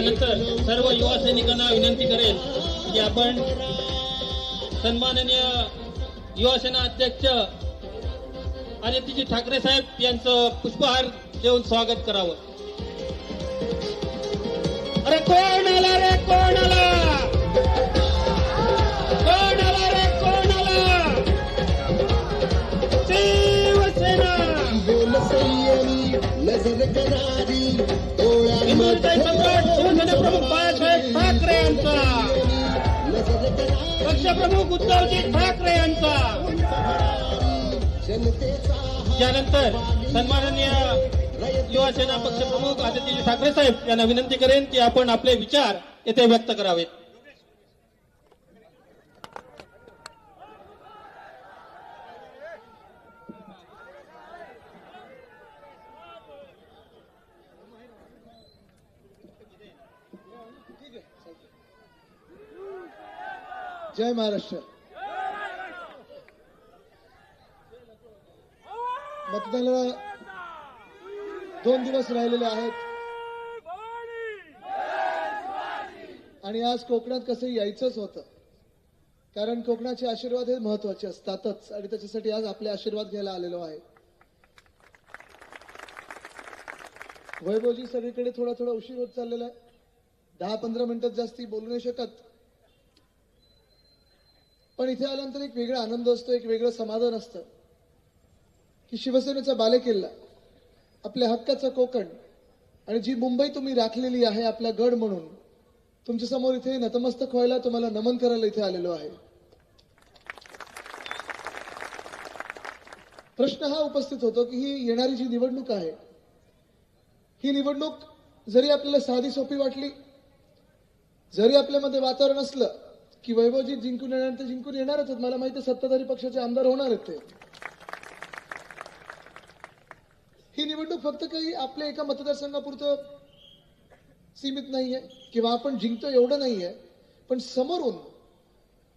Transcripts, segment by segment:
यानंतर सर्व युवा सैनिकांना विनंती करेल की आपण सन्माननीय युवासेना अध्यक्ष आदित्यजी ठाकरे साहेब यांचं पुष्पहार देऊन स्वागत करावं. अरे कोण आला रे? कोण आला? प्रमुख बाळासाहेब ठाकरे यांचा. पक्षप्रमुख उद्धवजी ठाकरे यांचा. यानंतर सन्माननीय युवासेना पक्षप्रमुख आदित्यजी ठाकरे साहेब यांना विनंती करेन की आपण आपले विचार येथे व्यक्त करावेत. जय महाराष्ट्र. मतदानाला दोन दिवस राहिलेले आहेत. आणि आज कोकणात कसं यायचंच होतं. कारण कोकणाचे आशीर्वाद हे महत्त्वाचे असतातच. आणि त्याच्यासाठी आज आपले आशीर्वाद घ्यायला आलेलो आहे. वैभवजी सगळीकडे थोडा थोडा उशीर होत चाललेला आहे. दहा पंधरा मिनिटात जास्ती बोलू नाही शकत. पण इथे आल्यानंतर एक वेगळा आनंद असतो एक वेगळं समाधान असतं. की शिवसेनेचा बालेकिल्ला आपल्या हक्काचं कोकण आणि जी मुंबई तुम्ही राखलेली आहे आपला गड म्हणून तुमच्यासमोर इथे नतमस्तक व्हायला तुम्हाला नमन करायला इथे आलेलो आहे. प्रश्न हा उपस्थित होतो की ही येणारी जी निवडणूक आहे ही निवडणूक जरी आपल्याला साधी सोपी वाटली जरी आपल्यामध्ये वातावरण असलं की वैभवजी जिंकून येणार ते जिंकून येणारच आहेत. मला माहिती सत्ताधारी पक्षाचे आमदार होणार आहेत ते. ही निवडणूक फक्त काही आपल्या एका मतदारसंघापुरतं सीमित नाहीये किंवा आपण जिंकतो एवढं नाहीये. पण समोरून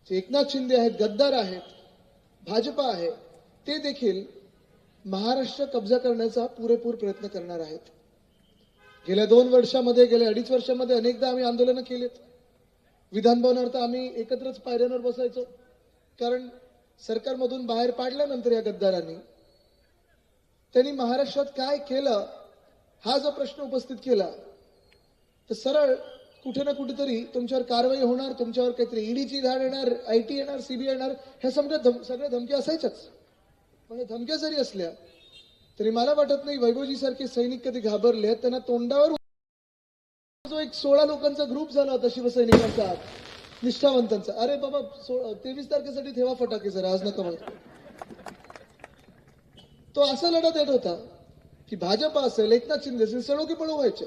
जे एकनाथ शिंदे आहेत गद्दार आहेत भाजपा आहे ते देखील महाराष्ट्र कब्जा करण्याचा पुरेपूर प्रयत्न करणार आहेत. गेल्या दोन वर्षामध्ये गेल्या अडीच वर्षामध्ये अनेकदा आम्ही आंदोलनं केलेत. विधानभवनावर तर आम्ही एकत्रच पायऱ्यांवर बसायचो कारण सरकारमधून बाहेर पाडल्यानंतर या गद्दारांनी त्यांनी महाराष्ट्रात काय केलं हा जो प्रश्न उपस्थित केला तर सरळ कुठे ना कुठेतरी तुमच्यावर कारवाई होणार तुमच्यावर काहीतरी ईडीची धाड येणार आयटी येणार सीबीआय येणार ह्या समजा धम सगळ्या धमक्या असायच्याच पण धमक्या जरी असल्या तरी मला वाटत नाही वैभवजी सारखे सैनिक कधी घाबरले आहेत. त्यांना तोंडावर जो एक सोळा लोकांचा ग्रुप झाला होता शिवसैनिकांचा निष्ठावंतांचा. अरे बाबा तेवीस तारखेसाठी ठेवा फटाके सर आज नका तो असा लढा देत होता की भाजप असेल एकनाथ शिंदे असेल सडोकी पळू व्हायचे.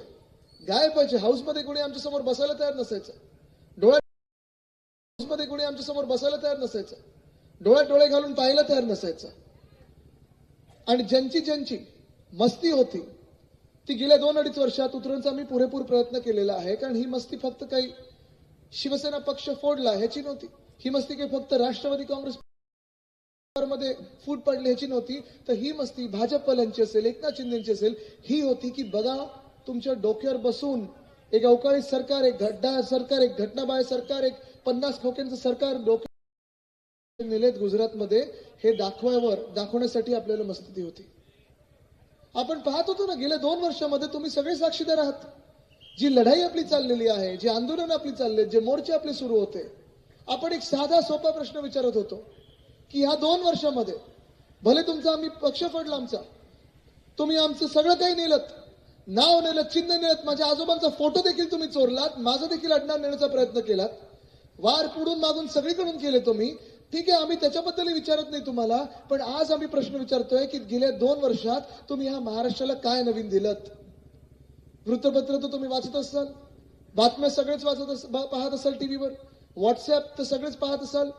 गायब व्हायचे. हाऊसमध्ये कोणी आमच्यासमोर बसायला तयार नसायचं. डोळ्यात हाऊसमध्ये कोणी आमच्यासमोर बसायला तयार नसायचं. डोळ्यात डोळे घालून पाहायला तयार नसायचं. आणि ज्यांची ज्यांची मस्ती होती ती गेल्या दोन अडीच वर्षात उतरवण्याचा मी पुरेपूर प्रयत्न केलेला आहे कारण ही मस्ती फक्त काही शिवसेना पक्ष फोडला ह्याची नव्हती. ही मस्ती काही फक्त राष्ट्रवादी काँग्रेस मध्ये फूट पडली ह्याची नव्हती. तर ही मस्ती भाजपवाल्यांची असेल एकनाथ शिंदेची असेल ही होती की बघा तुमच्या डोक्यावर बसून एक अवकाळी सरकार एक घड्डा सरकार एक घटनाबाह्य सरकार एक पन्नास खोक्यांचं सरकार डोक्या नेलेत गुजरातमध्ये हे दाखवावर दाखवण्यासाठी आपल्याला मस्ती होती. आपण पाहत होतो ना गेल्या दोन वर्षामध्ये तुम्ही सगळे साक्षीदार आहात. जी लढाई आपली चाललेली आहे जे आंदोलन आपली चालले जे मोर्चे आपले सुरू होते आपण एक साधा सोपा प्रश्न विचारत होतो की ह्या दोन वर्षामध्ये भले तुमचा आम्ही पक्ष पडला आमचा तुम्ही आमचं सगळं काही नेलत नाव नेलं चिन्ह नेलत माझ्या आजोबांचा फोटो देखील तुम्ही चोरलात माझं देखील अडनाव नेण्याचा प्रयत्न केलात वार पुढून मागून सगळीकडून केले तुम्ही ठीक आहे आम्ही त्याच्याबद्दल विचारत नाही तुम्हाला पण आज आम्ही प्रश्न विचारतोय की गेल्या दोन वर्षात तुम्ही ह्या महाराष्ट्राला काय नवीन दिलं वृत्तपत्र तर तुम्ही वाचत असाल बातम्या सगळेच वाचत अस- पाहत असाल टीव्हीवर व्हॉट्सअप तर सगळेच पाहत असाल.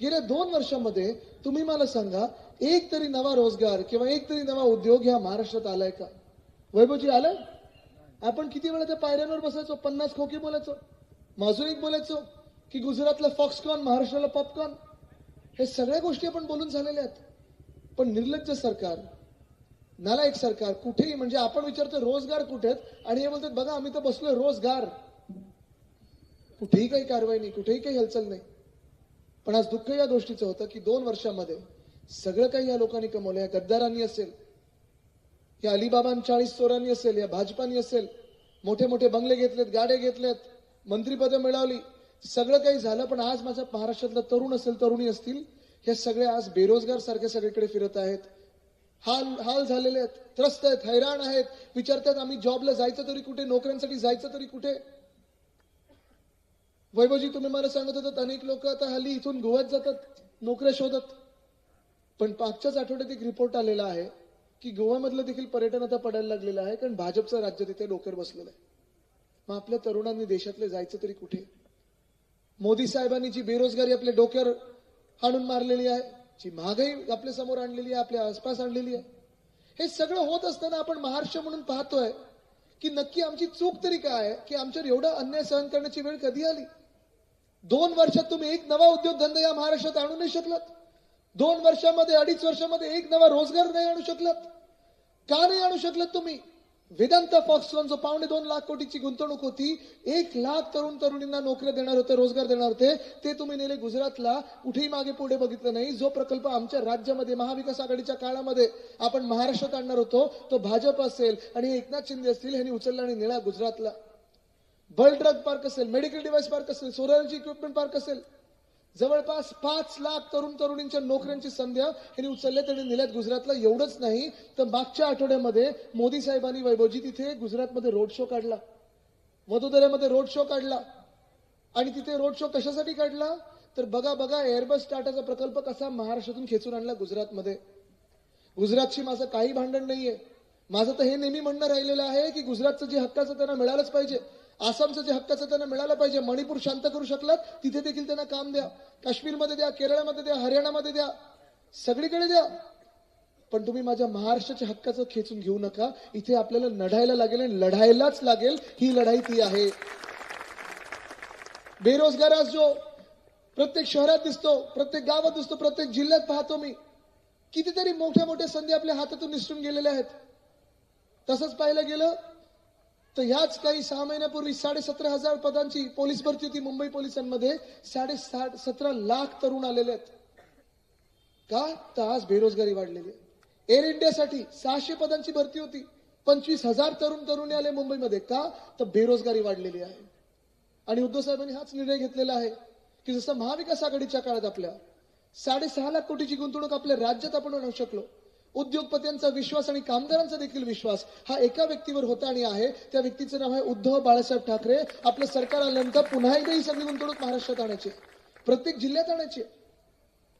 गेल्या दोन वर्षामध्ये तुम्ही मला सांगा एक तरी नवा रोजगार किंवा एक तरी नवा उद्योग ह्या महाराष्ट्रात आलाय का? वैभवजी आलाय? आपण किती वेळा त्या पायऱ्यांवर बसायचो? पन्नास खोकी बोलायचो? अजून एक बोलायचो? की गुजरातला फॉक्सकॉन महाराष्ट्राला पॉपकॉर्न हे सगळ्या गोष्टी आपण बोलून झालेल्या आहेत. पण निर्लज्ज सरकार नालायक सरकार कुठेही म्हणजे आपण विचारतो रोजगार कुठे आहेत? आणि हे म्हणतात बघा आम्ही तर बसलोय रोजगार. कुठेही काही कारवाई नाही कुठेही काही हालचाल नाही. पण आज दुःख या गोष्टीचं होतं की दोन वर्षामध्ये सगळं काही या लोकांनी कमवलं या गद्दारांनी असेल या अलिबाबां चाळीस चोरांनी असेल या भाजपानी असेल मोठे मोठे बंगले घेतलेत गाडे घेतलेत मंत्रीपदं मिळवली सगळं काही झालं पण आज माझ्या महाराष्ट्रातला तरुण असेल तरुणी असतील हे सगळे आज बेरोजगार सारखे सगळीकडे फिरत आहेत. हाल हाल झालेले आहेत त्रस्त आहेत हैराण आहेत. विचारतात आम्ही जॉबला जायचं तरी कुठे? नोकऱ्यांसाठी जायचं तरी कुठे? वैभवजी तुम्ही मला सांगत होतात अनेक लोक आता हल्ली इथून गोव्यात जातात नोकऱ्या शोधत. पण मागच्याच आठवड्यात एक रिपोर्ट आलेला आहे की गोव्यामधलं देखील पर्यटन आता पडायला लागलेलं आहे कारण भाजपचं राज्य तिथे डोक्यावर बसलेलं आहे. मग आपल्या तरुणांनी देशातले जायचं तरी कुठे? मोदी साहेबांनी जी बेरोजगारी आपल्या डोक्यावर आणून मारलेली आहे जी महागाई आपल्यासमोर आणलेली आहे आपल्या आसपास आणलेली आहे हे सगळं होत असताना आपण महाराष्ट्र म्हणून पाहतोय की नक्की आमची चूक तरी काय आहे की आमच्यावर एवढा अन्याय सहन करण्याची वेळ कधी आली? दोन वर्षात तुम्ही एक नवा उद्योगधंदा या महाराष्ट्रात आणू नाही शकलात. दोन वर्षामध्ये अडीच वर्षामध्ये एक नवा रोजगार नाही आणू शकलात. का नाही आणू शकलात तुम्ही? वेदांत फॉक्सकॉन जो पावणे दोन लाख कोटीची गुंतवणूक होती. एक लाख तरुण तरुणींना नोकऱ्या देणार होते रोजगार देणार होते. ते तुम्ही नेले गुजरातला. कुठेही मागे पुढे बघितलं नाही. जो प्रकल्प आमच्या राज्यामध्ये महाविकास आघाडीच्या काळामध्ये आपण महाराष्ट्रात आणणार होतो तो भाजप असेल आणि एकनाथ शिंदे असतील ह्यांनी उचलला आणि नेला गुजरातला. बल्ड ड्रग पार्क असेल मेडिकल डिव्हाइस पार्क असेल सोलरची इक्विपमेंट पार्क असेल. जवळपास पाच लाख तरुण तरुणींच्या नोकऱ्यांची संध्या यांनी उचलल्या त्यांनी नेल्यात. गुजरातला एवढंच नाही तर मागच्या आठवड्यामध्ये मोदी साहेबांनी वैभवजी तिथे गुजरातमध्ये रोड शो काढला. वडोदऱ्यामध्ये रोड शो काढला. आणि तिथे रोड शो कशासाठी काढला? तर बघा बघा एअरबस टाटाचा प्रकल्प कसा महाराष्ट्रातून खेचून आणला गुजरातमध्ये. गुजरातशी माझं काही भांडण नाहीये. माझं तर हे नेहमी म्हणणं राहिलेलं आहे की गुजरातचं जे हक्काचं त्यांना मिळालंच पाहिजे. आसामचं जे हक्काचं त्यांना मिळालं पाहिजे मणिपूर शांत करू शकलात तिथे देखील त्यांना काम द्या. काश्मीरमध्ये द्या केरळमध्ये द्या हरियाणामध्ये द्या. सगळीकडे द्या. पण तुम्ही माझ्या महाराष्ट्राच्या हक्काचं खेचून घेऊ नका. इथे आपल्याला लढायला लागेल आणि लढायलाच लागेल ही लढाई ती आहे. बेरोजगार आज जो प्रत्येक शहरात दिसतो प्रत्येक गावात दिसतो प्रत्येक जिल्ह्यात पाहतो मी. कितीतरी मोठ्या मोठ्या संधी आपल्या हातातून निसटून गेलेल्या आहेत. तसंच पाहिलं गेलं तर ह्याच काही सहा महिन्यापूर्वी साडे सतरा हजार पदांची पोलीस भरती होती मुंबई पोलिसांमध्ये. साडे सतरा लाख तरुण आलेले आहेत. का? तर आज बेरोजगारी वाढलेली आहे. एअर इंडियासाठी सहाशे पदांची भरती होती. पंचवीस हजार तरुण तरुणी आले मुंबईमध्ये. का? तर बेरोजगारी वाढलेली आहे. आणि उद्धव साहेबांनी हाच निर्णय घेतलेला आहे की जसं महाविकास आघाडीच्या काळात आपल्या साडेसहा लाख कोटीची गुंतवणूक आपल्या राज्यात आपण आणू शकलो उद्योगपत्यांचा विश्वास आणि कामगारांचा देखील विश्वास हा एका व्यक्तीवर होता आणि आहे. त्या व्यक्तीचं नाव आहे उद्धव बाळासाहेब ठाकरे. आपलं सरकार आल्यानंतर पुन्हा एकदा ही सगळी गुंतवणूक महाराष्ट्रात आणायची. प्रत्येक जिल्ह्यात आणायची.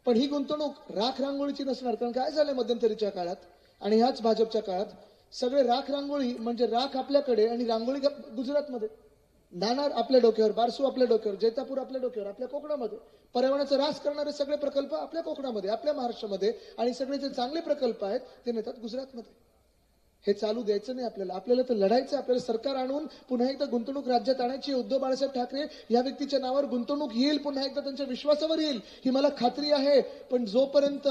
पण ही गुंतवणूक राख रांगोळीची नसणार. कारण काय झालंय मध्यंतरीच्या काळात आणि ह्याच भाजपच्या काळात? सगळे राख रांगोळी म्हणजे राख आपल्याकडे आणि रांगोळी गुजरातमध्ये. नाणार आपल्या डोक्यावर बारसू आपल्या डोक्यावर जैतापूर आपल्या डोक्यावर आपल्या कोकणामध्ये. पर्यावरणाचा रास करणारे सगळे प्रकल्प आपल्या कोकणामध्ये आपल्या महाराष्ट्रामध्ये. आणि सगळे जे चांगले प्रकल्प आहेत ते नेतात गुजरातमध्ये. हे चालू द्यायचं नाही आपल्याला. आपल्याला तर लढायचं आहे. आपल्याला सरकार आणून पुन्हा एकदा गुंतवणूक राज्यात आणायची उद्धव बाळासाहेब ठाकरे या व्यक्तीच्या नावावर गुंतवणूक येईल पुन्हा एकदा त्यांच्या विश्वासावर येईल. ही मला खात्री आहे. पण जोपर्यंत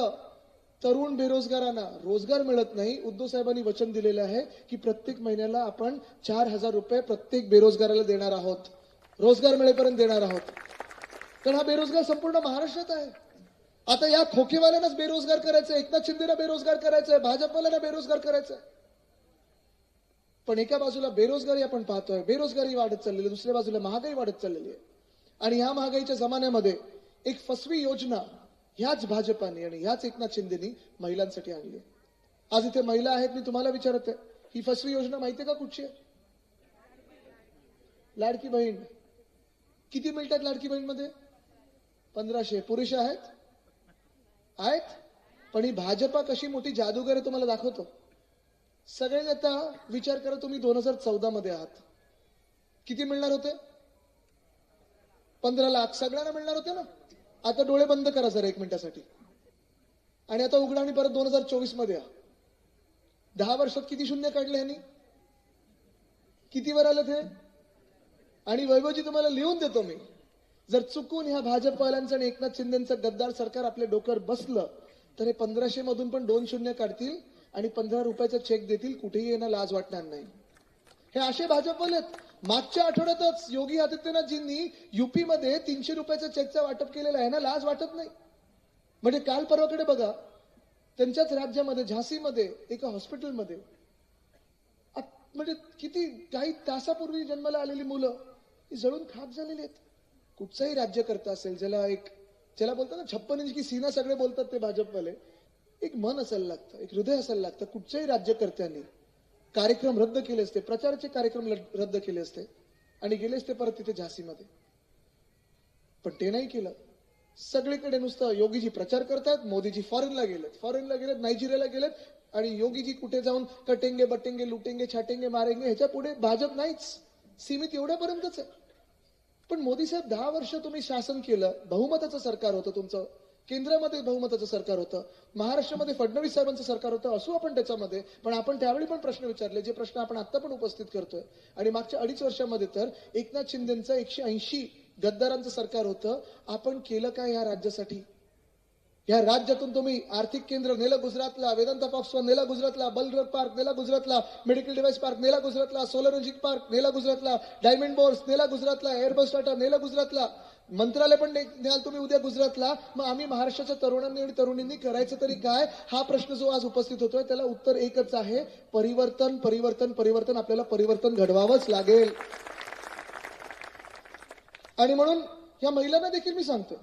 तरुण बेरोजगारांना रोजगार मिळत नाही. उद्धव साहेबांनी वचन दिलेलं आहे की प्रत्येक महिन्याला आपण चार हजार रुपये प्रत्येक बेरोजगाराला देणार आहोत. रोजगार मिळेपर्यंत देणार आहोत. कारण हा बेरोजगार संपूर्ण महाराष्ट्रात आहे. आता या खोकेवाल्यांनाच बेरोजगार करायचं एकनाथ शिंदेला बेरोजगार करायचंय भाजपवाल्यांना बेरोजगार करायचंय. पण एका बाजूला बेरोजगारी आपण पाहतोय बेरोजगारी वाढत चाललेली आहे, दुसऱ्या बाजूला महागाई वाढत चाललेली आहे. आणि ह्या महागाईच्या जमान्यामध्ये एक फसवी योजना ह्याच भाजपाने आणि ह्याच एकनाथ शिंदेनी महिलांसाठी आणली आज इथे महिला आहेत मी तुम्हाला विचारत आहे ही फसवी योजना माहितीये का कुठची आहे? लाडकी बहीण. किती मिळतात लाडकी बहीणमध्ये पंधराशे. पुरुष आहेत? आहेत? पण ही भाजपा कशी मोठी जादूगर आहे तुम्हाला दाखवतो. सगळे आता विचार करा तुम्ही दोन हजार चौदा मध्ये आहात. किती मिळणार होते? पंधरा लाख. सगळ्यांना मिळणार होते ना? आता डोळे बंद करा जरा एक मिनिटासाठी. आणि आता उघडा आणि परत दोन हजार चोवीसमध्ये या. दहा वर्षात किती शून्य काढले ह्यांनी? किती वर आलं ते आणि वैभवजी तुम्हाला लिहून देतो मी. जर चुकून ह्या भाजपवाल्यांचं आणि एकनाथ शिंदेचं गद्दार सरकार आपल्या डोक्यावर बसलं तर हे पंधराशे मधून पण दोन शून्य काढतील आणि पंधरा रुपयाचा चेक देतील. कुठेही यांना लाज वाटणार नाही. हे असे भाजपवाले मागच्या आठवड्यातच योगी आदित्यनाथजींनी युपीमध्ये तीनशे रुपयाच्या चेकचा वाटप केलेला आहे ना लाज वाटत नाही. म्हणजे काल परवाकडे बघा त्यांच्याच राज्यामध्ये झाशीमध्ये एका हॉस्पिटलमध्ये म्हणजे किती काही तासापूर्वी जन्माला आलेली मुलं ही जळून खाक झालेली आहेत. कुठचाही राज्यकर्ता असेल ज्याला एक ज्याला बोलतात ना छप्पन इंच की सीना सगळे बोलतात ते भाजपवाले एक मन असायला लागतं एक हृदय असायला लागतं कुठच्याही राज्यकर्त्यांनी कार्यक्रम रद्द केले असते प्रचाराचे कार्यक्रम रद्द केले असते आणि गेले असते परत तिथे झाशीमध्ये पण ते नाही केलं. सगळीकडे नुसतं योगीजी प्रचार करतात मोदीजी फॉरेनला गेलेत. फॉरेनला गेलेत नायजेरियाला गेलेत आणि योगीजी कुठे जाऊन कटेंगे बटेंगे लुटेंगे छाटेंगे मारेंगे ह्याच्या पुढे भाजप नाहीच. सीमित एवढ्यापर्यंतच आहे. पण मोदी साहेब दहा वर्ष तुम्ही शासन केलं बहुमताचं सरकार होतं तुमचं. केंद्रामध्ये बहुमताचं सरकार होतं. महाराष्ट्रामध्ये फडणवीस साहेबांचं सरकार होतं असू आपण त्याच्यामध्ये. पण आपण त्यावेळी पण प्रश्न विचारले जे प्रश्न आपण आता पण उपस्थित करतोय. आणि मागच्या अडीच वर्षामध्ये तर एकनाथ शिंदेचं एकशे ऐंशी गद्दारांचं सरकार होतं. आपण केलं काय या राज्यासाठी? या राज्यातून तुम्ही आर्थिक केंद्र नेलं गुजरातला वेदांता फॉक्स नेला गुजरातला बलरग पार्क नेला गुजरातला मेडिकल डिव्हाइस पार्क नेला गुजरातला सोलर एनर्जी पार्क नेला गुजरातला डायमंड बोर्स नेला गुजरातला एअरबस टाटा नेला गुजरातला. मंत्रालय पण न्याल तुम्ही उद्या गुजरातला. मग आम्ही महाराष्ट्राच्या तरुणांनी आणि तरुणींनी करायचं तरी काय? हा प्रश्न जो आज उपस्थित होतोय त्याला उत्तर एकच आहे. परिवर्तन परिवर्तन परिवर्तन. आपल्याला परिवर्तन घडवावंच लागेल. आणि म्हणून या महिलांना देखील मी सांगतो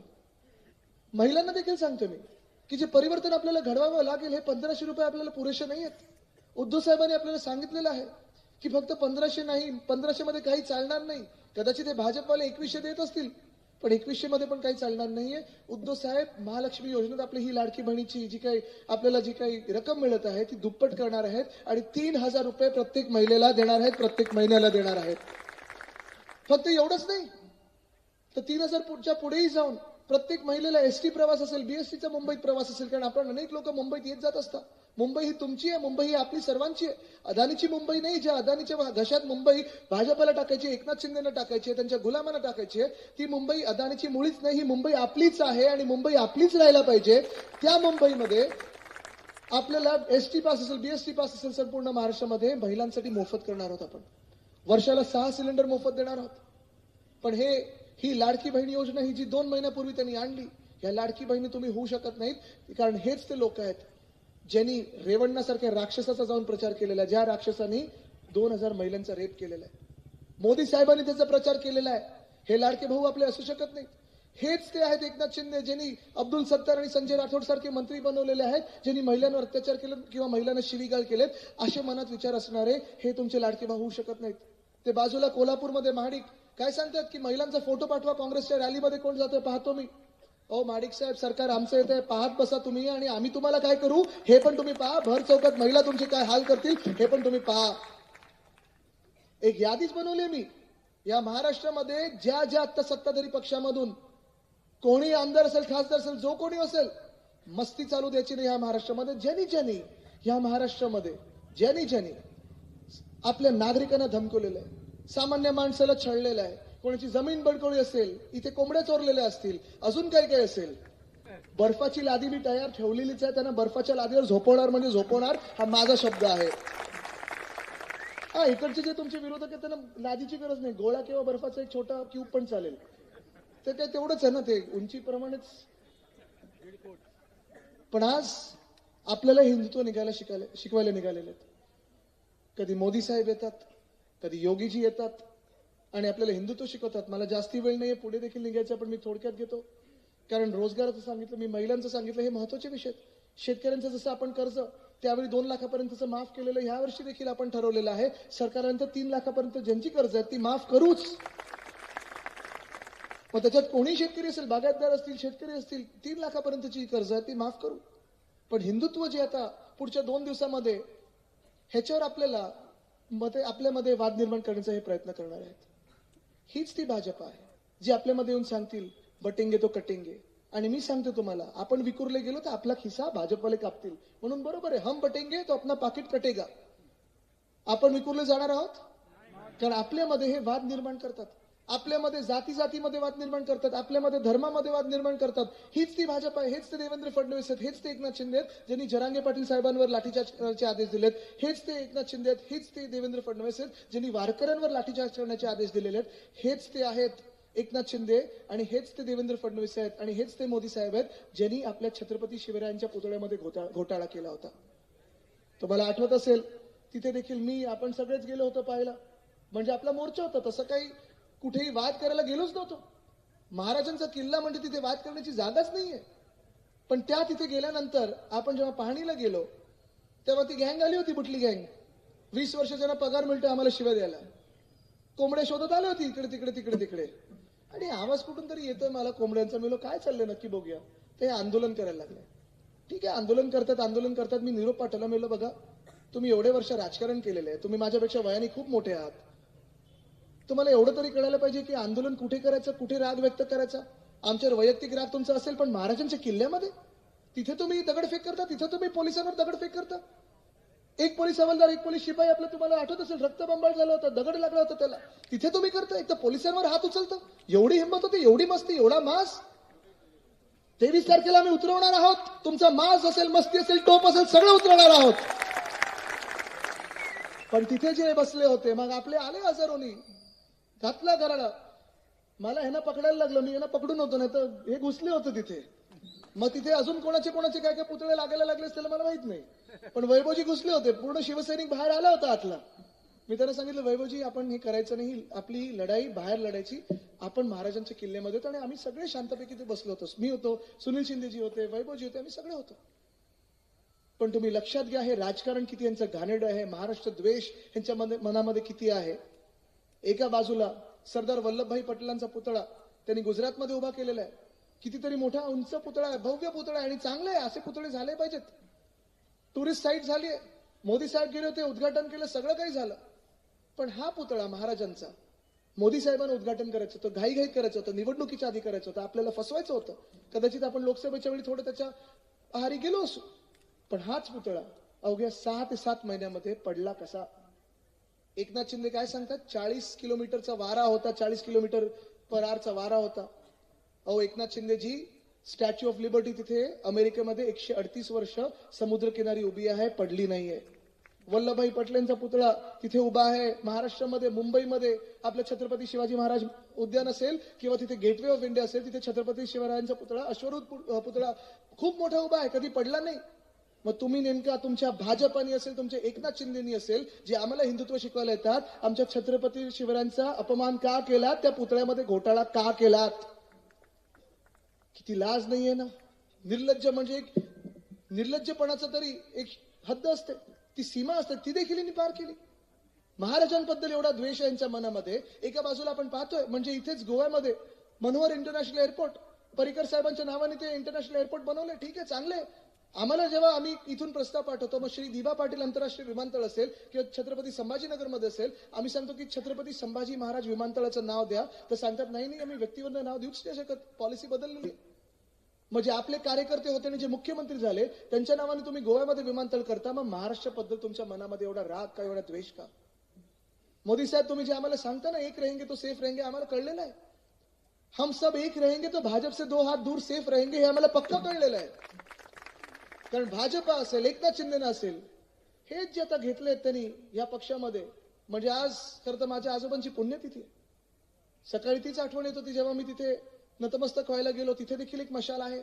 महिलांना देखील सांगतो मी की जे परिवर्तन आपल्याला घडवावं लागेल हे पंधराशे रुपये आपल्याला पुरेसे नाही आहेत उद्धव साहेबांनी आपल्याला सांगितलेलं आहे की फक्त पंधराशे नाही पंधराशे मध्ये काही चालणार नाही. कदाचित हे भाजपवाले एकवीसशे देत असतील. पण एकवीसशे मध्ये पण काही चालणार नाहीये. उद्धव साहेब महालक्ष्मी योजनेत आपली ही लाडकी बहिणीची जी काही आपल्याला जी काही रक्कम मिळत आहे ती दुप्पट करणार आहेत आणि तीन हजार रुपये प्रत्येक महिलेला देणार आहेत प्रत्येक महिन्याला देणार आहेत. फक्त एवढंच नाही. तर तीन हजार पुढच्या पुढेही जाऊन प्रत्येक महिलेला एसटी प्रवास असेल बीएसटीचा मुंबईत प्रवास असेल कारण आपण अनेक लोक मुंबईत येत जात असतात. मुंबई ही तुमची आहे मुंबई ही आपली सर्वांची आहे. अदानीची मुंबई नाही ज्या अदानीच्या घशात मुंबई भाजपला टाकायची एकनाथ शिंदेना टाकायची त्यांच्या गुलामांना टाकायची आहे ती मुंबई अदानीची मुळीच नाही ही मुंबई आपलीच आहे आणि मुंबई आपलीच राहायला पाहिजे. त्या मुंबईमध्ये आपल्याला एस टी पास असेल बीएसटी पास असेल संपूर्ण महाराष्ट्रामध्ये महिलांसाठी मोफत करणार आहोत आपण. वर्षाला सहा सिलेंडर मोफत देणार आहोत. पण हे ही लाडकी बहीण योजना ही जी दोन महिन्यापूर्वी त्यांनी आणली या लाडकी बहिणी तुम्ही होऊ शकत नाहीत कारण हेच ते लोक आहेत. ज्यांनी रेवण्णासारख्या राक्षसाचा जाऊन प्रचार केलेला आहे ज्या राक्षसाने दोन हजार महिलांचा रेप केलेला आहे. मोदी साहेबांनी त्याचा प्रचार केलेला आहे. हे लाडके भाऊ आपले असू शकत नाहीत. हेच ते आहेत एकनाथ शिंदे ज्यांनी अब्दुल सत्तार आणि संजय राठोड सारखे मंत्री बनवलेले आहेत ज्यांनी महिलांवर अत्याचार केले किंवा महिलांना शिवीगाळ केलेत असे मनात विचार असणारे हे तुमचे लाडके भाऊ होऊ शकत नाहीत. ते बाजूला कोल्हापूरमध्ये महाडिक. काय सांगतात की महिलांचा फोटो पाठवा काँग्रेसच्या रॅलीमध्ये कोण जातोय पाहतो मी. ओ माडिक साहेब सरकार आमचं येते पाहत बसा तुम्ही आणि आम्ही तुम्हाला काय करू? हे पण तुम्ही पहा. भर चौकात महिला तुमची काय हाल करतील हे पण तुम्ही पहा. एक यादीच बनवली मी. या महाराष्ट्रामध्ये ज्या ज्या आता सत्ताधारी पक्षामधून कोणी आमदार असेल खासदार असेल जो कोणी असेल मस्ती चालू द्यायची नाही या महाराष्ट्रामध्ये. ज्यांनी ज्यांनी या महाराष्ट्रामध्ये ज्यांनी ज्यांनी आपल्या नागरिकांना धमकवलेलं आहे सामान्य माणसाला छळलेलं आहे कोणाची जमीन बडकवली असेल इथे कोंबड्या चोरलेल्या असतील अजून काय काय असेल? बर्फाची लादी मी तयार ठेवलेलीच आहे त्यांना बर्फाच्या लादीवर झोपवणार म्हणजे झोपवणार हा माझा शब्द आहे. हा इकडचे जे तुमचे विरोधक आहेत त्यांना लादीची गरज नाही. गोळा किंवा बर्फाचा एक छोटा क्यूब पण चालेल. ते काय तेवढंच आहे ना ते उंचीप्रमाणेच. पण आज आपल्याला हिंदुत्व निघायला शिकायला शिकवायला निघालेले आहेत. कधी मोदी साहेब येतात कधी योगीजी येतात आणि आपल्याला हिंदुत्व शिकवतात मला जास्ती वेळ नाही पुढे देखील निघायचं पण मी थोडक्यात घेतो. कारण रोजगाराचं सांगितलं मी महिलांचं सांगितलं हे महत्त्वाचे विषय आहेत. शेतकऱ्यांचं जसं आपण कर्ज त्यावेळी दोन लाखापर्यंतचं माफ केलेलं ह्या वर्षी देखील आपण ठरवलेलं आहे. सरकारांचं तीन लाखापर्यंत ज्यांची कर्ज आहेत ती माफ करूच. मग त्याच्यात कोणी शेतकरी असेल बागायतदार असतील शेतकरी असतील तीन लाखापर्यंतची कर्ज आहे ती माफ करू. पण हिंदुत्व जे आता पुढच्या दोन दिवसामध्ये ह्याच्यावर आपल्याला मध्ये आपल्यामध्ये वाद निर्माण करण्याचा हे प्रयत्न करणार आहेत. हीच ती भाजप आहे जी आपल्यामध्ये येऊन सांगतील बटेंगे तो कटेंगे. आणि मी सांगतो तुम्हाला आपण विकुरले गेलो तर आपला खिसा भाजपवाले कापतील. म्हणून बरोबर आहे हम बटेंगे तो आपला पाकिट कटेगा. आपण विकुरले जाणार आहोत? कारण आपल्यामध्ये हे वाद निर्माण करतात. आपल्यामध्ये जाती जातीमध्ये वाद निर्माण करतात आपल्यामध्ये धर्मामध्ये वाद निर्माण करतात. हीच ती भाजप आहे हेच ते देवेंद्र फडणवीस आहेत हेच ते एकनाथ शिंदे आहेत ज्यांनी जरांगे पाटील साहेबांवर लाठीचार्जचे आदेश दिलेत. हेच ते एकनाथ शिंदे आहेत हेच ते देवेंद्र फडणवीस आहेत ज्यांनी वारकऱ्यांवर लाठीचार्ज करण्याचे आदेश दिलेले आहेत. हेच ते आहेत एकनाथ शिंदे आणि हेच ते देवेंद्र फडणवीस आहेत आणि हेच ते मोदी साहेब आहेत ज्यांनी आपल्या छत्रपती शिवरायांच्या पुतळ्यामध्ये घोटाळा घोटाळा केला होता. तुम्हाला आठवत असेल तिथे देखील मी आपण सगळेच गेलो होतो पाहायला. म्हणजे आपला मोर्चा होता तसं काही कुठेही वाद करायला गेलोच नव्हतो. महाराजांचा किल्ला म्हणजे तिथे वाद करण्याची जागाच नाहीये. पण त्या तिथे गेल्यानंतर आपण जेव्हा पाहणीला गेलो तेव्हा ती गँग आली होती बुटली गँग. वीस वर्षाच्या पगार मिळतो आम्हाला शिवाय द्यायला. कोंबड्या शोधत आले होती इकडे तिकडे तिकडे तिकडे. आणि आवाज कुठून तरी येतोय मला कोंबड्यांचा. मिलो काय चाललंय नक्की बघूया. ते आंदोलन करायला लागले. ठीक आहे आंदोलन करतात आंदोलन करतात. मी निरोप पाठवला. मिळलो बघा तुम्ही एवढे वर्ष राजकारण केलेलं आहे. तुम्ही माझ्यापेक्षा वयाने खूप मोठे आहात. तुम्हाला एवढं तरी कळायला पाहिजे की आंदोलन कुठे करायचं कुठे राग व्यक्त करायचा? आमच्यावर वैयक्तिक राग तुमचा असेल पण महाराजांच्या किल्ल्यामध्ये? तिथे तुम्ही दगडफेक करता तिथे तुम्ही पोलिसांवर दगडफेक करता? एक पोलीस हवालदार एक पोलीस शिपाई आपलं तुम्हाला आठवत असेल रक्तबंबाळ झाला होता दगड लागला होता त्याला. तिथे तुम्ही करता एक तर पोलिसांवर हात उचलता. एवढी हिंमत होती एवढी मस्ती एवढा मास. तेवीस तारखेला आम्ही उतरवणार आहोत. तुमचा मास असेल मस्ती असेल टोप असेल सगळं उतरवणार आहोत. पण तिथे जे बसले होते मग आपले आले हजारोनी. घातला घराला. मला ह्यांना पकडायला लागलं मी यांना पकडून होतो नाही तर हे घुसले होते तिथे. मग तिथे अजून कोणाचे कोणाचे काय काय पुतळे लागायला लागले त्याला मला माहीत नाही. पण वैभवजी घुसले होते पूर्ण शिवसैनिक बाहेर आला होता आतला. मी त्यांना सांगितलं वैभवजी आपण हे करायचं नाही आपली लढाई बाहेर लढायची. आपण महाराजांच्या किल्ल्यामध्ये होतो आणि आम्ही सगळे शांतपैकी ते बसलो होतो. मी होतो सुनील शिंदेजी होते वैभवजी होते आम्ही सगळे होतो. पण तुम्ही लक्षात घ्या हे राजकारण किती यांचं घाणेरडं आहे महाराष्ट्र द्वेष यांच्या मनामध्ये किती आहे? एका बाजूला सरदार वल्लभभाई पटेलांचा पुतळा त्यांनी गुजरातमध्ये उभा केलेला आहे. कितीतरी मोठा उंच पुतळा आहे भव्य पुतळा आहे आणि चांगलं आहे. असे पुतळे झाले पाहिजेत. टुरिस्ट साईट झाली आहे. मोदी साहेब गेले होते उद्घाटन केलं सगळं काही झालं. पण हा पुतळा महाराजांचा. मोदी साहेबांना उद्घाटन करायचं होतं घाईघाई करायचं होतं निवडणुकीच्या आधी करायचं होतं आपल्याला फसवायचं होतं. कदाचित आपण लोकसभेच्या वेळी थोडं त्याच्या आहारी गेलो असू. पण हाच पुतळा अवघ्या सहा ते सात महिन्यामध्ये पडला कसा? एकनाथ शिंदे काय सांगतात? चाळीस किलोमीटरचा वारा होता चाळीस किलोमीटर पर आरचा वारा होता. अहो Eknath Shinde ji statue of liberty तिथे अमेरिकेमध्ये एकशे अडतीस वर्ष समुद्रकिनारी उभी आहे पडली नाहीये. वल्लभभाई पटेलांचा पुतळा तिथे उभा आहे. महाराष्ट्रामध्ये मुंबईमध्ये आपलं छत्रपती शिवाजी महाराज उद्यान असेल किंवा तिथे गेटवे ऑफ इंडिया असेल तिथे छत्रपती शिवरायांचा पुतळा अश्वरूत पुतळा खूप मोठा उभा आहे. कधी पडला नाही. मग तुम्ही नेमका तुमच्या भाजपानी असेल तुमच्या एकनाथ शिंदेनी असेल जे आम्हाला हिंदुत्व शिकवायला येतात आमच्या छत्रपती शिवरायांचा अपमान का केला त्या पुतळ्यामध्ये घोटाळा का केलात? किती लाज नाहीये ना? निर्लज्ज म्हणजे एक निर्लज्जपणाचा तरी एक हद्द असते. ती सीमा असते. ती देखील यांनी पार केली. महाराजांबद्दल एवढा द्वेष यांच्या मनामध्ये. एका बाजूला आपण पाहतोय म्हणजे इथेच गोव्यामध्ये मनोहर इंटरनॅशनल एअरपोर्ट. परिकर साहेबांच्या नावाने ते इंटरनॅशनल एअरपोर्ट बनवले ठीक आहे चांगले आम्हाला जेव्हा आम्ही इथून प्रस्ताव पाठवतो मग श्री दिबा पाटील आंतरराष्ट्रीय विमानतळ असेल किंवा छत्रपती संभाजीनगरमध्ये असेल आम्ही सांगतो की छत्रपती संभाजी महाराज विमानतळाचं नाव द्या. तर सांगतात नाही नाही आम्ही व्यक्तीवर नाव देऊच नाही शकत. पॉलिसी बदललेली म्हणजे आपले कार्यकर्ते होते आणि जे मुख्यमंत्री झाले त्यांच्या नावाने तुम्ही गोव्यामध्ये विमानतळ करता मग महाराष्ट्राबद्दल तुमच्या मनामध्ये एवढा राग का एवढा द्वेष का? मोदी साहेब तुम्ही जे आम्हाला सांगता ना एक रहेंगे तो सेफ रहेंगे आम्हाला कळलेलं आहे हम सब एक रहेंगे तो भाजप से दो हात दूर सेफ रहेंगे हे आम्हाला पक्का कळलेलं आहे. कारण भाजपा असेल एकनाथ शिंदेना असेल हेच जे आता घेतले त्यांनी या पक्षामध्ये म्हणजे आज खरं तर माझ्या आजोबांची पुण्यतिथी सकाळी तीच आठवण येत होती जेव्हा मी तिथे नतमस्तक व्हायला गेलो तिथे देखील एक मशाल आहे.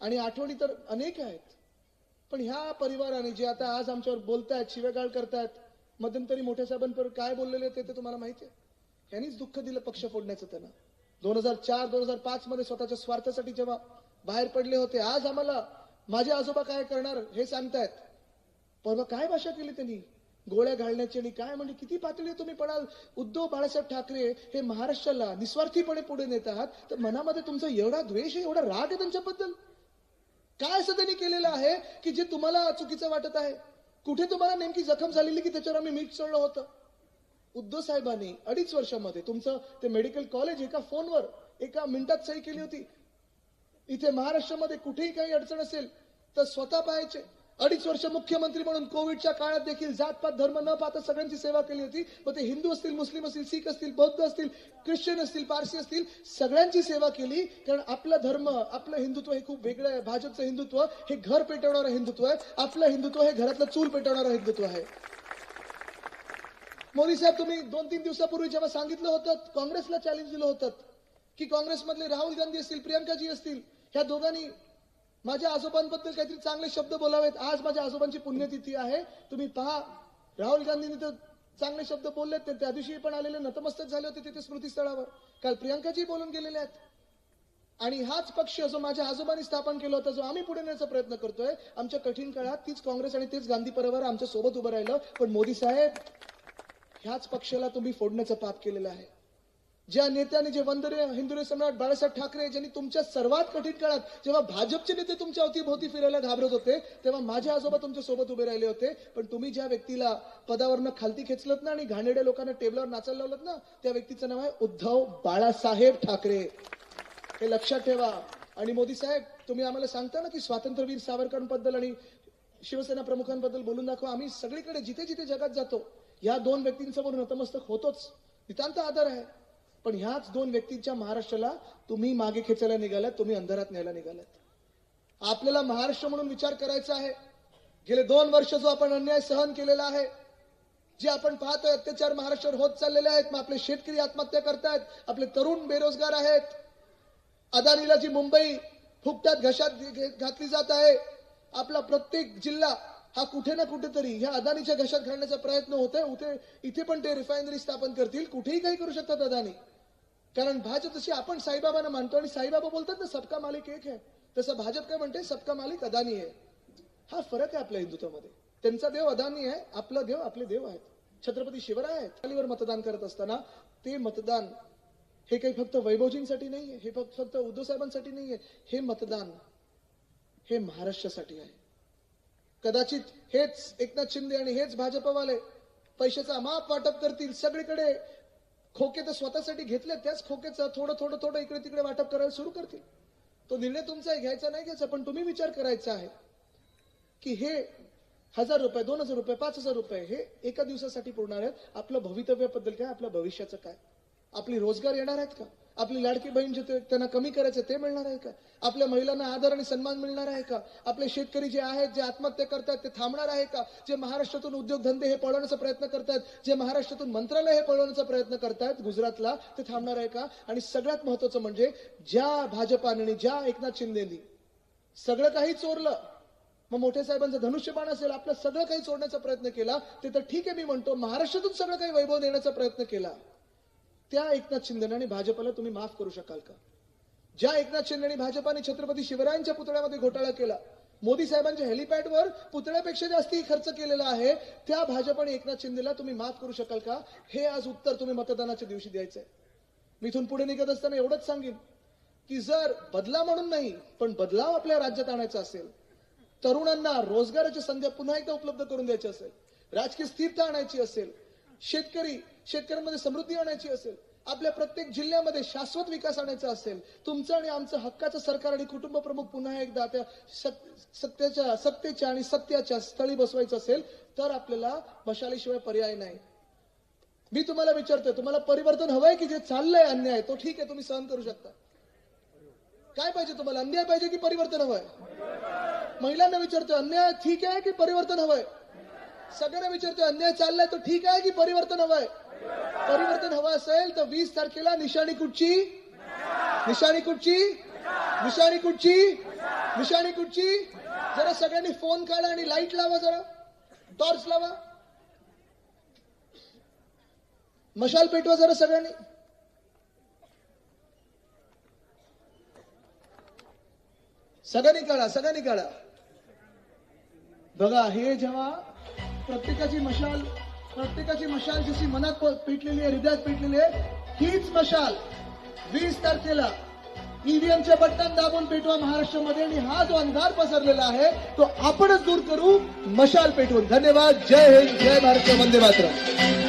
आणि आठवणी तर अनेक आहेत. पण ह्या परिवाराने जे आता आज आमच्यावर बोलतायत शिवेगाळ करतायत मध्यंतरी मोठ्या साहेबांवर काय बोललेले ते ते तुम्हाला माहिती आहे? यांनीच दुःख दिलं पक्ष फोडण्याचं त्यांना. दोन हजार चार दोन हजार पाच मध्ये स्वतःच्या स्वार्थासाठी जेव्हा बाहेर पडले होते आज आम्हाला माझे आजोबा काय करणार हे सांगतायत. परवा काय भाषा केली त्यांनी? गोळ्या घालण्याची आणि काय म्हणजे किती पातळी तुम्ही पडाल? उद्धव बाळासाहेब ठाकरे हे महाराष्ट्राला निस्वार्थीपणे पुढे नेत आहात. तर मनामध्ये तुमचा एवढा द्वेष आहे एवढा राग आहे त्यांच्याबद्दल? काय असं त्यांनी केलेलं आहे की जे तुम्हाला चुकीचं वाटत आहे? कुठे तुम्हाला नेमकी जखम झालेली की त्याच्यावर आम्ही मीठ चढलं होतं? उद्धव साहेबांनी अडीच वर्षामध्ये तुमचं ते मेडिकल कॉलेज एका फोनवर एका मिनिटात सही केली होती. इथे महाराष्ट्रामध्ये कुठेही काही अडचण असेल तर स्वतः पाहायचे. अडीच वर्ष मुख्यमंत्री म्हणून कोविडच्या काळात देखील जातपात धर्म न पाहता सगळ्यांची सेवा केली होती. मग ते हिंदू असतील मुस्लिम असतील सिख असतील बौद्ध असतील ख्रिश्चन असतील पारसी असतील सगळ्यांची सेवा केली. कारण आपला धर्म आपलं हिंदुत्व हे खूप वेगळं आहे. भाजपचं हिंदुत्व हे घर पेटवणारं हिंदुत्व आहे. आपलं हिंदुत्व हे घरातलं चूल पेटवणारं हिंदुत्व आहे. मोदी साहेब तुम्ही दोन तीन दिवसापूर्वी जेव्हा सांगितलं होतं काँग्रेसला चॅलेंज दिलं होतं की काँग्रेसमधले राहुल गांधी असतील प्रियंकाजी असतील ह्या दोघांनी माझ्या आजोबांबद्दल काहीतरी चांगले शब्द बोलावेत. आज माझ्या आजोबांची पुण्यतिथी आहे. तुम्ही पहा राहुल गांधींनी तर चांगले शब्द बोललेत. ते त्या दिवशी पण आलेले नतमस्तक झाले होते तिथे स्मृतीस्थळावर. काल प्रियांकाजी बोलून गेलेले आहेत. आणि हाच पक्ष जो माझ्या आजोबांनी स्थापन केला होता जो आम्ही पुढे नेण्याचा प्रयत्न करतोय आमच्या कठीण काळात तीच काँग्रेस आणि तेच गांधी परिवार आमच्यासोबत उभं राहिलं. पण मोदी साहेब ह्याच पक्षाला तुम्ही फोडण्याचं पाप केलेलं आहे. ज्या नेत्याने जे वंदनीय हिंदुरे सम्राट बाळासाहेब ठाकरे ज्यांनी तुमच्या सर्वात कठीण काळात जेव्हा भाजपचे नेते तुमच्या अवतीभोवती फिरायला घाबरत होते तेव्हा माझे आजोबा तुमच्यासोबत उभे राहिले होते. पण तुम्ही ज्या व्यक्तीला पदावरनं खालती खेचलत ना आणि घाणेड्या लोकांना टेबलावर नाचायला लावलत ना त्या व्यक्तीचं नाव आहे उद्धव बाळासाहेब ठाकरे. हे लक्षात ठेवा. आणि मोदी साहेब तुम्ही आम्हाला सांगता ना की स्वातंत्र्यवीर सावरकरांबद्दल आणि शिवसेना प्रमुखांबद्दल बोलून दाखवा. आम्ही सगळीकडे जिथे जिथे जगात जातो या दोन व्यक्तींसमोर नतमस्तक होतोच. नितांत आदर आहे. पण ह्याच दोन व्यक्तींच्या महाराष्ट्राला तुम्ही मागे खेचायला निघालात तुम्ही अंधारात न्यायला निघालात. आपल्याला महाराष्ट्र म्हणून विचार करायचा आहे. गेले दोन वर्ष जो आपण अन्याय सहन केलेला आहे जे आपण पाहतोय अत्याचार महाराष्ट्रावर होत चाललेले आहेत मग आपले शेतकरी आत्महत्या करतायत आपले तरुण बेरोजगार आहेत. अदानीला जी मुंबई फुकटात घशात घातली जात आहे आपला प्रत्येक जिल्हा हा कुठे ना कुठेतरी ह्या अदानीच्या घशात घालण्याचा प्रयत्न होतोय. उथे इथे पण ते रिफायनरी स्थापन करतील कुठेही काही करू शकतात अदानी. कारण भाजप जशी आपण साईबाबांना मानतो आणि साईबाबा बोलतात ना सबका मालिक एक आहे तसं भाजप काय म्हणते? सबका मालिक अदानी आहे हा फरक आहे आपल्या हिंदुत्वामध्ये. त्यांचा देव अदानी आहे आपला देव आपले देव आहेत. छत्रपती शिवराय आहेत. खालीवर मतदान करत असताना ते मतदान हे काही फक्त वैभवजींसाठी नाही आहे हे फक्त फक्त उद्धव साहेबांसाठी नाहीये हे मतदान हे महाराष्ट्रासाठी आहे. कदाचित हेच एकनाथ शिंदे आणि हेच भाजपवाले पैशाचा माप वाटप करतील सगळीकडे. खोके तर स्वतःसाठी घेतले त्याच खोकेचं थोडं थोडं थोडं इकडे तिकडे वाटप करायला सुरू करतील. तो निर्णय तुमचा आहे घ्यायचा नाही घ्यायचा पण तुम्ही विचार करायचा आहे की हे हजार रुपये दोन हजार रुपये पाच हजार रुपये हे एका दिवसासाठी पुरणार आहेत. आपलं भवितव्याबद्दल काय आपलं भविष्याचं काय? आपली रोजगार येणार आहेत का? आपली लाडकी बहीण जे त्यांना कमी करायचं ते मिळणार आहे का? आपल्या महिलांना आदर आणि सन्मान मिळणार आहे का? आपले शेतकरी जे आहेत जे आत्महत्या करतात ते थांबणार आहे का? जे महाराष्ट्रातून उद्योगधंदे हे पळवण्याचा प्रयत्न करतात जे महाराष्ट्रातून मंत्रालय हे पळवण्याचा प्रयत्न करतात गुजरातला ते थांबणार आहे का? आणि सगळ्यात महत्वाचं म्हणजे ज्या भाजपाने आणि ज्या एकनाथ शिंदेनी सगळं काही चोरलं मग मोठे साहेबांचं धनुष्यबाण असेल आपलं सगळं काही चोरण्याचा प्रयत्न केला ते तर ठीक आहे मी म्हणतो महाराष्ट्रातून सगळं काही वैभव देण्याचा प्रयत्न केला. त्या एकनाथ शिंदे आणि भाजपला तुम्ही माफ करू शकाल का? ज्या एकनाथ शिंदे आणि भाजपाने छत्रपती शिवरायांच्या पुतळ्यामध्ये घोटाळा केला मोदी साहेबांच्या हेलिपॅडवर पुतळ्यापेक्षा जास्ती खर्च केलेला आहे त्या भाजप आणि एकनाथ शिंदेला तुम्ही माफ करू शकाल का? हे आज उत्तर तुम्ही मतदानाच्या दिवशी द्यायचंय. मी इथून पुढे निघत असताना एवढंच सांगेन की जर बदला म्हणून नाही पण बदलाव आपल्या राज्यात आणायचा असेल तरुणांना रोजगाराच्या संध्या पुन्हा एकदा उपलब्ध करून द्यायची असेल राजकीय स्थिरता आणायची असेल शेतकरी शेतकऱ्यांमध्ये समृद्धी आणायची असेल आपल्या प्रत्येक जिल्ह्यामध्ये शाश्वत विकास आणायचा असेल तुमचं आणि आमचं हक्काचं सरकार आणि कुटुंब प्रमुख पुन्हा एकदा त्या सत्याच्या सत्तेच्या आणि सत्याच्या स्थळी बसवायचं असेल तर आपल्याला मशालीशिवाय पर्याय नाही. मी तुम्हाला विचारतोय तुम्हाला परिवर्तन हवंय की जे चाललंय अन्याय तो ठीक आहे तुम्ही सहन करू शकता. काय पाहिजे तुम्हाला? अन्याय पाहिजे की परिवर्तन हवंय? महिलांना विचारतोय अन्याय ठीक आहे की परिवर्तन हवंय? सगळ्यांना विचारतो अन्याय चाललाय तो ठीक आहे की परिवर्तन हवंय? परिवर्तन हवं असेल तर वीस तारखेला निशाणी कुठची? निशाणी कुठची? निशाणी कुठची? निशाणी कुठची? जरा सगळ्यांनी फोन काढा आणि लाइट लावा जरा. टॉर्च लावा. मशाल पेटवा जरा सगळ्यांनी. सगळ्यांनी काढा सगळ्यांनी काढा. बघा हे जेव्हा प्रत्येकाची मशाल प्रत्येकाची मशाल जशी मनात प- पेटलेली आहे हृदयात पेटलेली आहे हीच मशाल वीस तारखेला ईव्हीएमचे बटन दाबून पेटवा महाराष्ट्रामध्ये आणि हा जो अंधार पसरलेला आहे तो आपणच दूर करू मशाल पेटवून. धन्यवाद. जय हिंद. जय भारत. वंदे मातरम.